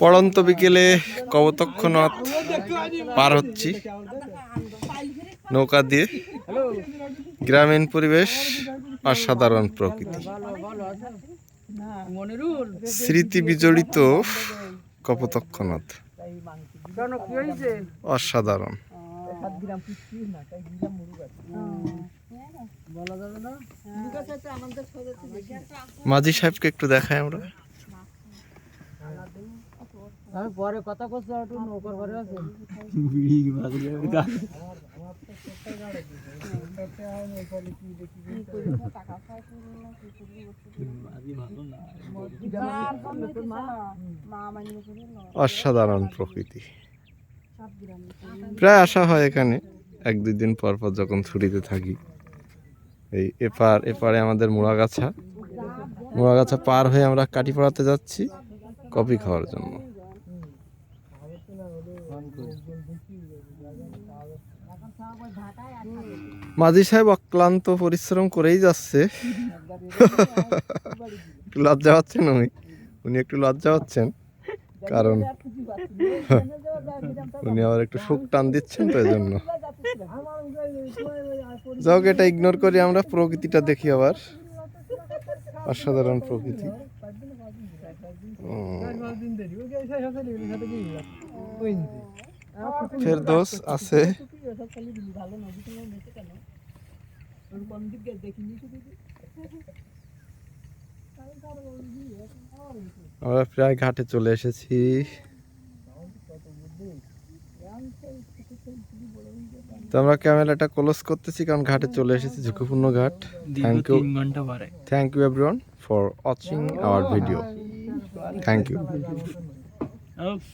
পড়ন্ত বিকেলে কবতক্ষ নদ পার হচ্ছি। নৌকা দিয়ে। গ্রামীণ পরিবেশ অসাধারণ প্রকৃতি। স্মৃতি বিজড়িত কপোতক্ষ নদ কেন কি হয়েছে অসাধারণ বলা যাবে না? মাঝি সাহেবকে একটু দেখাই আমরা। আমি পরে কথা করছি একটু নৌকার ঘরে আছে। অসাধারণ প্রকৃতি। প্রায় আসা হয় এখানে। এক, দুই দিন পর পর যখন ছুটিতে থাকি। এই এপার, এপারে আমাদের মোড়াগাছা। মোড়াগাছা পার হয়ে আমরা কাটিপাড়াতে যাচ্ছি কফি খাওয়ার জন্য। মাঝি সাহেব অক্লান্ত পরিশ্রম করেই যাচ্ছে। একটু লজ্জা পাচ্ছেন উনি। উনি একটু লজ্জা পাচ্ছেন। কারণ উনি আবার একটু সুখ টান দিচ্ছেন তো জন্য যাক এটা ইগনোর করি আমরা, প্রকৃতিটা দেখি আবার। অসাধারণ প্রকৃতি। ফের দোষ আছে। আমরা প্রায় ঘাটে চলে এসেছি। তো আমরা ক্যামেরাটা ক্লোজ করতেছি কারণ ঘাটে চলে এসেছি ঝুঁকিপূর্ণ ঘাট। Thank you thank you everyone for watching our video thank you